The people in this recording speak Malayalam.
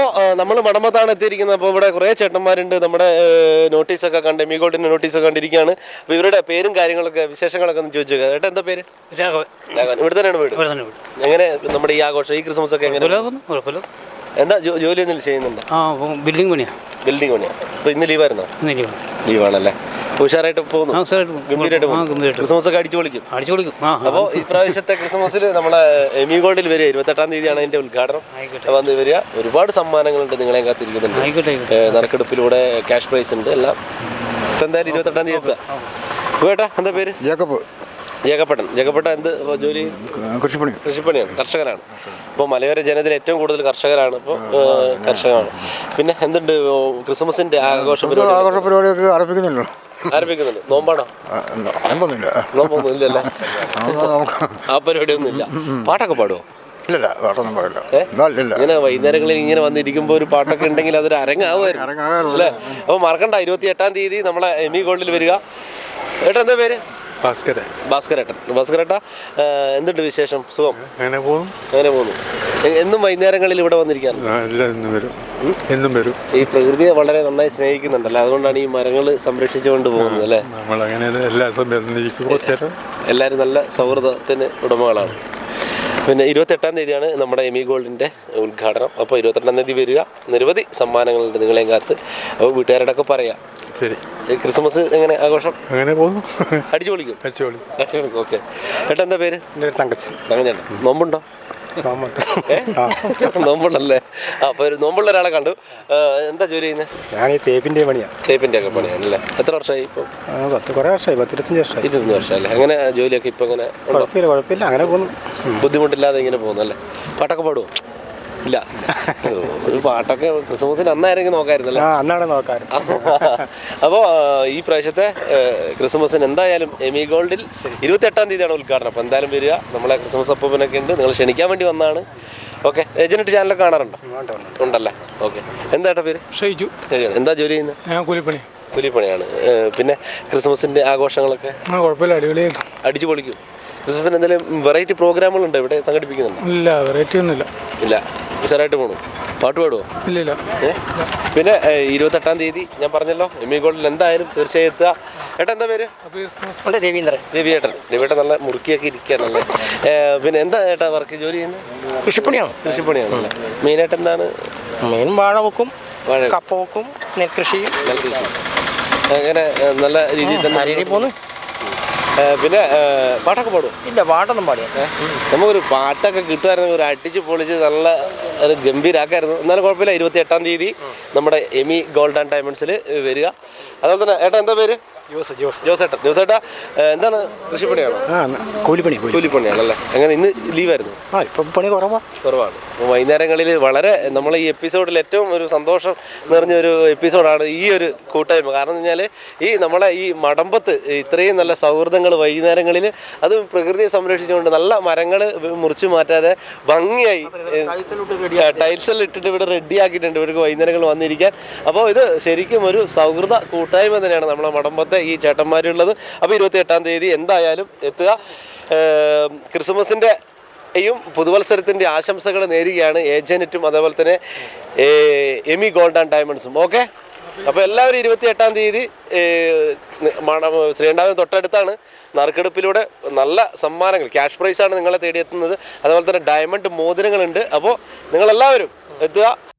അപ്പോൾ നമ്മൾ മടമ്പത്താണ് എത്തിയിരിക്കുന്നത്. അപ്പോൾ ഇവിടെ കുറേ ചേട്ടന്മാരുണ്ട്. നമ്മുടെ നോട്ടീസൊക്കെ കണ്ട് മീഗോട്ടിന്റെ നോട്ടീസൊക്കെ കണ്ടിരിക്കുകയാണ്. അപ്പോൾ ഇവരുടെ പേരും കാര്യങ്ങളൊക്കെ വിശേഷങ്ങളൊക്കെ ഒന്ന് ചോദിച്ചു ഏട്ടാ എന്താ പേര്? രാഘവൻ. ഇവിടെ തന്നെയാണ് വീട്? എങ്ങനെ നമ്മുടെ ഈ ആഘോഷം ഈ ക്രിസ്മസ് ഒക്കെ എങ്ങനെ? എന്താ ജോലി എന്തെങ്കിലും ചെയ്യുന്നുണ്ട്? ആ ബിൽഡിംഗ് പണിയാണ് ബിൽഡിംഗ് പണിയാണ് അപ്പോൾ ഇന്ന് ലീവായിരുന്നോ? ലീവാണല്ലേ? ഉഷാറായിട്ട് പോകുന്നു. ഗംഭീരമായിട്ട് ക്രിസ്മസ് ഒക്കെ അടിച്ചു പൊളിക്കും. അടിച്ചു ആ. അപ്പോൾ ഈ പ്രാവശ്യത്തെ ക്രിസ്മസിൽ നമ്മളെ എമി ഗോൾഡിൽ വരിക ഇരുപത്തെട്ടാം തീയതിയാണ് അതിന്റെ ഉദ്ഘാടനം. വന്ന് വരിക. ഒരുപാട് സമ്മാനങ്ങളുണ്ട് നിങ്ങളെ കാത്തിരിക്കുന്നുണ്ട്. നറുക്കെടുപ്പിലൂടെ ക്യാഷ് പ്രൈസ് ഉണ്ട്. എല്ലാം. ഇപ്പം എന്തായാലും ഇരുപത്തെട്ടാം തീയതി വേട്ടാ എന്താ പേര്? ജേക്കബ്. ജേക്കപ്പട്ടൻ. ജേക്കപ്പട്ട എന്ത് ജോലി? കൃഷിപ്പണി. കൃഷിപ്പണിയാണ്. കർഷകനാണ്. ഇപ്പോൾ മലയോര ജനത്തിൽ ഏറ്റവും കൂടുതൽ കർഷകരാണ്. ഇപ്പോൾ കർഷകനാണ് പിന്നെ എന്തുണ്ട് ക്രിസ്മസിന്റെ ആഘോഷ പരിപാടി ആഘോഷ പരിപാടിയൊക്കെ ആരംഭിക്കുന്നുണ്ടല്ലോ. ആരംഭിക്കുന്നുണ്ട്? നോമ്പാണോ? അതൊന്നുമില്ല നോമ്പൊന്നും ഇല്ലല്ലേ ആ പരിപാടി ഒന്നും ഇല്ല പാട്ടൊക്കെ പാടുമോ ഇല്ലല്ല പാട്ടൊന്നും പാടില്ല? ഇല്ല ഇങ്ങനെ വൈകുന്നേരങ്ങളിൽ ഇങ്ങനെ വന്നിരിക്കുമ്പോൾ ഒരു പാട്ടൊക്കെ ഉണ്ടെങ്കിൽ അതൊരു അരങ്ങാവുമായിരുന്നു. അരങ്ങാവുമായിരുന്നു. അല്ലേ? അപ്പോൾ മറക്കണ്ട ഇരുപത്തി എട്ടാം തീയതി നമ്മളെ എമി ഗോൾഡിൽ വരിക. ഏട്ടാ എന്താ പേര്? ഭാസ്കരൻ. ഭാസ്കരേട്ടൻ. ഭാസ്കരേട്ട എന്തുണ്ട് വിശേഷം? സുഖം? അങ്ങനെ പോകും അങ്ങനെ പോകുന്നു? എന്നും വൈകുന്നേരങ്ങളിൽ ഇവിടെ വന്നിരിക്കാറ് ആ, എന്നും വരും. എന്നും വരും. ഈ പ്രകൃതിയെ വളരെ നന്നായി സ്നേഹിക്കുന്നുണ്ടല്ലോ? അതുകൊണ്ടാണ് ഈ മരങ്ങൾ സംരക്ഷിച്ചുകൊണ്ട് പോകുന്നത് അല്ലേ? നമ്മളങ്ങനെ എല്ലാ സമയത്തും ഇരിക്കും കുറച്ച് നേരം എല്ലാവരും നല്ല സൗഹൃദത്തിന് ഉടമകളാണ്. പിന്നെ ഇരുപത്തെട്ടാം തീയതിയാണ് നമ്മുടെ എമി ഗോൾഡിന്റെ ഉദ്ഘാടനം. അപ്പോൾ ഇരുപത്തെട്ടാം തീയതി വരിക. നിരവധി സമ്മാനങ്ങളുണ്ട് നിങ്ങളെയും കാത്ത്. അപ്പോൾ വീട്ടുകാരോടൊക്കെ പറയാം. ശരി. ക്രിസ്മസ് എങ്ങനെ ആഘോഷം? അങ്ങനെ പോകുന്നു. അടിച്ചു പൊളിക്കും അടിച്ചു പൊളിക്കും ഓക്കെ. ഏട്ടാ എന്താ പേര്? തങ്കച്ചൻ. തങ്ങഞ്ഞേട്ടൻ നോമ്പുണ്ടോ? നോമ്പുണ്ടല്ലേ? അപ്പൊ ഒരു നോമ്പുള്ള ഒരാളെ കണ്ടു. എന്താ ജോലി ചെയ്യുന്നത് ഞാൻ ഈ തേപ്പിന്റെ പണിയാണ് തേപ്പിന്റെ ഒക്കെ പണിയാണല്ലേ? എത്ര വർഷമായി ഇപ്പൊ? പത്ത് കുറെ വർഷമായി പത്തിരുപത്തഞ്ച് വർഷമായി. ഇരുപത്തഞ്ച് വർഷമല്ലേ? അങ്ങനെ ജോലിയൊക്കെ ഇപ്പൊ ഉണ്ടോ? കുഴപ്പമില്ല കുഴപ്പമില്ല. അങ്ങനെ പോകുന്നു. ബുദ്ധിമുട്ടില്ലാതെ ഇങ്ങനെ പോകുന്നു അല്ലേ പാട്ടൊക്കെ പാടുമോ ഇല്ല. ഒരു പാട്ടൊക്കെ ക്രിസ്മസിന് അന്നായിരുന്നെങ്കിൽ നോക്കായിരുന്നല്ലോ? അന്നാണ് നോക്കാറ്. അപ്പോൾ ഈ പ്രാവശ്യത്തെ ക്രിസ്മസിന് എന്തായാലും എമി ഗോൾഡിൽ ഇരുപത്തി എട്ടാം തീയതിയാണ് ഉദ്ഘാടനം. അപ്പോൾ എന്തായാലും വരിക. നമ്മളെ ക്രിസ്മസ് അപ്പൂപ്പനൊക്കെ ഉണ്ട്. നിങ്ങൾ ക്ഷണിക്കാൻ വേണ്ടി വന്നാണ് ഓക്കെ. ഏജന്റ് ചാനലൊക്കെ കാണാറുണ്ടോ? ഉണ്ടല്ലേ? ഓക്കെ. എന്താട്ടാ പേര്? ഷൈജു. എന്താ ജോലി ചെയ്യുന്നത് ഞാൻ കൂലിപ്പണി. കൂലിപ്പണിയാണ്. പിന്നെ ക്രിസ്മസിന്റെ ആഘോഷങ്ങളൊക്കെ? ആ കുഴപ്പമില്ല. അടിപൊളിയായിട്ട്. അടിച്ചു പൊളിക്കും. ക്രിസ്മസിന് എന്തെങ്കിലും വെറൈറ്റി പ്രോഗ്രാമുകൾ ഉണ്ടോ ഇവിടെ സംഘടിപ്പിക്കുന്നുണ്ടോ? ഇല്ല വെറൈറ്റി ഒന്നുമില്ല. ഇല്ല. ഉഷാറായിട്ട് പോണു. പാട്ട് പാടുമോ ഇല്ല ഇല്ല ഏ? പിന്നെ ഇരുപത്തെട്ടാം തീയതി ഞാൻ പറഞ്ഞല്ലോ എം ഇ ഗോൾഡിൽ എന്തായാലും തീർച്ചയായും എത്തുക. ഏട്ടാ എന്താ പേര്? രവീന്ദ്രൻ. രവിയേട്ടൻ. രവിയേട്ടൻ നല്ല മുറുക്കിയൊക്കെ ഇരിക്കുകയാണല്ലേ? പിന്നെ എന്താ ഏട്ടാ വർക്ക് ജോലി ചെയ്യുന്നത്? കൃഷിപ്പണിയാണ്. കൃഷിപ്പണിയാണല്ലേ മെയിനായിട്ട് എന്താണ്? മെയിൻ വാഴ വെക്കും കപ്പ വെക്കും നെൽകൃഷിയും. നെൽകൃഷി. അങ്ങനെ നല്ല രീതിയിൽ തന്നെ രീതിയിൽ പോന്നു. പിന്നെ പാട്ടൊക്കെ പാടും ഇല്ല പാട്ടൊന്നും പാടിയാ നമുക്കൊരു പാട്ടൊക്കെ കിട്ടുമായിരുന്നു ഒരു അടിച്ച് പൊളിച്ച് നല്ല ഒരു ഗംഭീരാക്കായിരുന്നു. എന്നാലും കുഴപ്പമില്ല. ഇരുപത്തി എട്ടാം തീയതി നമ്മുടെ എമി ഗോൾഡ് ആൻഡ് ഡയമണ്ട്സിൽ വരിക. അതുപോലെ തന്നെ ഏട്ടാ എന്താ പേര്? ജോസ് ജോസ്. ജോസേട്ടൻ ജോസേട്ടാ ഏ, എന്താണ് കൃഷിപ്പണിയാണോ? ആ കൂലിപ്പണി കൂലി കൂലിപ്പണിയാണല്ലേ? അങ്ങനെ ഇന്ന് ലീവായിരുന്നു? ആ ഇപ്പം പണി കുറവാ. കുറവാണ്. അപ്പോൾ വൈകുന്നേരങ്ങളിൽ വളരെ നമ്മൾ ഈ എപ്പിസോഡിൽ ഏറ്റവും ഒരു സന്തോഷം നിറഞ്ഞ ഒരു എപ്പിസോഡാണ് ഈ ഒരു കൂട്ടായ്മ. കാരണം എന്ന് കഴിഞ്ഞാൽ ഈ നമ്മളെ ഈ മടമ്പത്ത് ഇത്രയും നല്ല സൗഹൃദങ്ങൾ വൈകുന്നേരങ്ങളിൽ അത് പ്രകൃതിയെ സംരക്ഷിച്ചുകൊണ്ട് നല്ല മരങ്ങൾ മുറിച്ചു മാറ്റാതെ ഭംഗിയായി ടൈൽസെല്ലാം ഇട്ടിട്ട് ഇവിടെ റെഡി ആക്കിയിട്ടുണ്ട്. ഇവർക്ക് വൈകുന്നേരങ്ങൾ വന്നിരിക്കാൻ. അപ്പോൾ ഇത് ശരിക്കും ഒരു സൗഹൃദ കൂട്ടായ്മ തന്നെയാണ് നമ്മളെ മടമ്പത്തെ ഈ ചേട്ടന്മാരുള്ളത്. അപ്പോൾ ഇരുപത്തി എട്ടാം തീയതി എന്തായാലും എത്തുക. ക്രിസ്മസിന്റെ യും പുതുവത്സരത്തിന്റെ ആശംസകൾ നേരുകയാണ് ഏജനറ്റും അതേപോലെ തന്നെ എമി ഗോൾഡ് ആൻഡ് ഡയമണ്ട്സും. ഓക്കെ? അപ്പോൾ എല്ലാവരും ഇരുപത്തി എട്ടാം തീയതി മണ- ശ്രീണ്ടാവിന് തൊട്ടടുത്താണ് നറുക്കെടുപ്പിലൂടെ നല്ല സമ്മാനങ്ങൾ ക്യാഷ് പ്രൈസാണ് നിങ്ങളെ തേടിയെത്തുന്നത്. അതുപോലെ തന്നെ ഡയമണ്ട് മോതിരങ്ങളുണ്ട്. അപ്പോൾ നിങ്ങളെല്ലാവരും എത്തുക.